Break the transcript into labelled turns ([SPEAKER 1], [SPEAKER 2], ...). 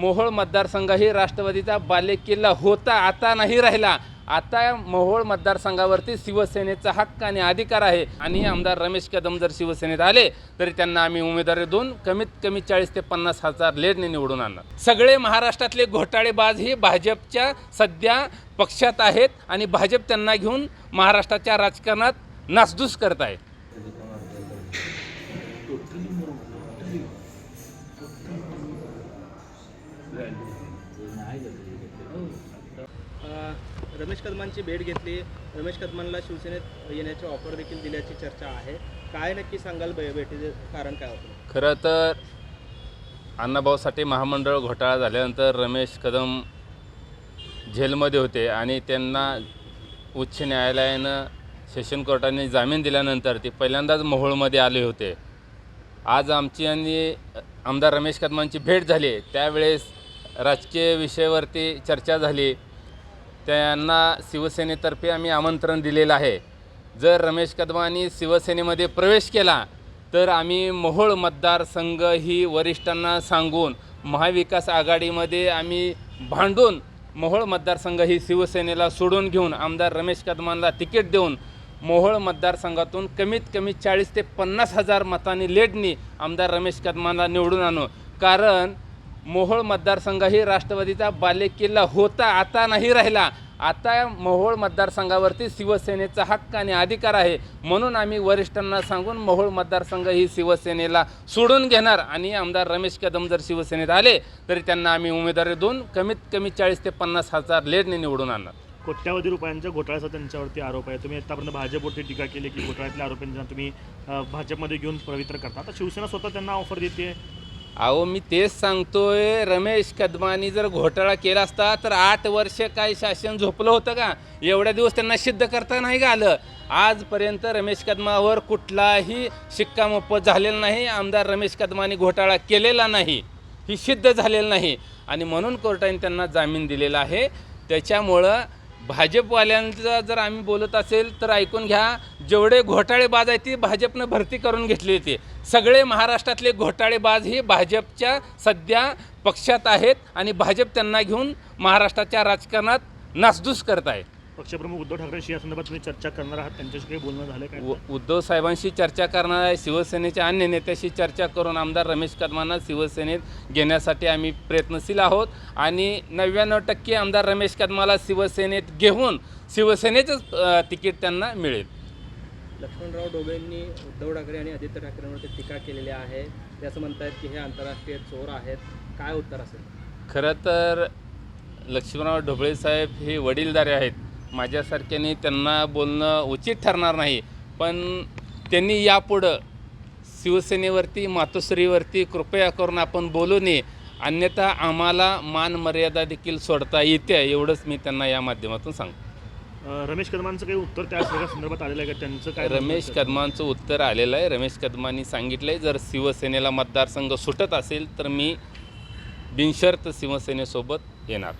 [SPEAKER 1] मोहोळ मतदारसंघ ही राष्ट्रवादीचा बालेकिल्ला होता आता नाही राहिला. आता मोहोळ मतदारसंघावरती शिवसेनेचा हक्क आणि अधिकार आहे. आणि आमदार रमेश कदम जर शिवसेनेत आले तरी त्यांना आम्ही उमेदवारी देऊन कमीत कमी चाळीस ते पन्नास हजार लेडने निवडून आणणार. सगळे महाराष्ट्रातले घोटाळेबाज हे भाजपच्या सध्या पक्षात आहेत आणि भाजप त्यांना घेऊन महाराष्ट्राच्या राजकारणात नासधूस करत आहे
[SPEAKER 2] रमेश कदमांची भेट घेतली. रमेश कदमांना शिवसेनेत येण्याची ऑफर देखील दिल्याची चर्चा आहे. काय नक्की सांगाल भेटीचे कारण काय होतं?
[SPEAKER 1] खरं तर अण्णाभाऊसाठी महामंडळ घोटाळा झाल्यानंतर रमेश कदम जेलमध्ये होते आणि त्यांना उच्च न्यायालयानं सेशन कोर्टाने जामीन दिल्यानंतर ते पहिल्यांदाच मोहोळमध्ये आले होते. आज आमची आणि आमदार रमेश कदमांची भेट झाली. त्यावेळेस राजकीय विषयावरती चर्चा झाली. त्यांना शिवसेनेतर्फे आम्ही आमंत्रण दिलेलं आहे. जर रमेश कदमांनी शिवसेनेमध्ये प्रवेश केला तर आम्ही मोहोळ मतदारसंघ ही वरिष्ठांना सांगून महाविकास आघाडीमध्ये आम्ही भांडून मोहोळ मतदारसंघ ही शिवसेनेला सोडून घेऊन आमदार रमेश कदमांना तिकीट देऊन मोहोळ मतदारसंघातून कमीत कमी चाळीस ते पन्नास हजार मतांनी लेडनी आमदार रमेश कदमांना निवडून आणू. कारण मोहोळ मतदारसंघ ही राष्ट्रवादीचा बालेकिल्ला होता आता नाही राहिला. आता मोहोळ मतदारसंघावरती शिवसेनेचा हक्क आणि अधिकार आहे म्हणून आम्ही वरिष्ठांना सांगून मोहोळ मतदारसंघ ही शिवसेनेला सोडून घेणार. आणि आमदार रमेश कदम जर शिवसेनेत आले तरी त्यांना आम्ही उमेदवारी देऊन कमीत कमी चाळीस ते पन्नास हजार लेडने निवडून आणणार.
[SPEAKER 3] कोट्यावधी रुपयांच्या घोटाळ्याचा त्यांच्यावरती आरोप आहे. तुम्ही आतापर्यंत भाजपवरती टीका केली की घोटाळ्यातल्या आरोपींना तुम्ही भाजपमध्ये घेऊन पवित्र करता. आता शिवसेना स्वतः त्यांना ऑफर देते.
[SPEAKER 1] अहो मी तेच सांगतोय रमेश कदमानी जर घोटाळा केला असता तर आठ वर्ष काय शासन झोपलं होतं का? एवढ्या दिवस त्यांना सिद्ध करता नाही का आलं? आजपर्यंत रमेश कदमावर कुठलाही शिक्कामोर्तब झालेला नाही आमदार रमेश कदमानी घोटाळा केलेला नाही ही सिद्ध झालेलं नाही. आणि म्हणून कोर्टाने त्यांना जामीन दिलेला आहे. त्याच्यामुळं भाजपवाल्यांचा जर आम्ही बोलत असेल तर ऐकून घ्या जेवढे घोटाळेबाज आहेत ती भाजपनं भरती करून घेतली होती. सगळे महाराष्ट्रातले घोटाळेबाज ही भाजपच्या सध्या पक्षात आहेत आणि भाजप त्यांना घेऊन महाराष्ट्राच्या राजकारणात नासधूस करत आहे.
[SPEAKER 3] पक्षप्रमुख उद्धव ठाकरेंशी या संदर्भात तुम्ही चर्चा करणार आहात? त्यांच्याशी काही बोलणं झालं काय?
[SPEAKER 1] उ- उद्धव साहेबांशी चर्चा करणार आहे. शिवसेनेच्या अन्य नेत्याशी चर्चा करून आमदार रमेश कदमांना शिवसेनेत घेण्यासाठी आम्ही प्रयत्नशील आहोत. आणि नव्याण्णव टक्के आमदार रमेश कदमाला शिवसेनेत घेऊन शिवसेनेचंच अ, तिकीट त्यांना मिळेल.
[SPEAKER 2] लक्ष्मणराव डोबेंनी उद्धव ठाकरे आणि आदित्य ठाकरेंवरती टीका केलेली आहे. ते असं म्हणतायत की हे आंतरराष्ट्रीय चोर आहेत. काय उत्तर असेल?
[SPEAKER 1] खरं तर लक्ष्मणराव ढोबळे साहेब हे वडीलधारे आहेत. माझ्यासारख्याने त्यांना बोलणं उचित ठरणार नाही. पण त्यांनी यापुढं शिवसेनेवरती मातोश्रीवरती कृपया करून आपण बोलू नये. अन्यथा आम्हाला मान मर्यादा देखील सोडता येते एवढंच मी त्यांना या माध्यमातून सांगतो.
[SPEAKER 3] रमेश कदमांचं काही उत्तर त्या सगळ्या संदर्भात आलेलं आहे का? त्यांचं काय
[SPEAKER 1] रमेश कदमांचं उत्तर आलेलं आहे. रमेश कदमांनी सांगितलं आहे जर शिवसेनेला मतदारसंघ सुटत असेल तर मी बिनशर्त शिवसेनेसोबत येणार.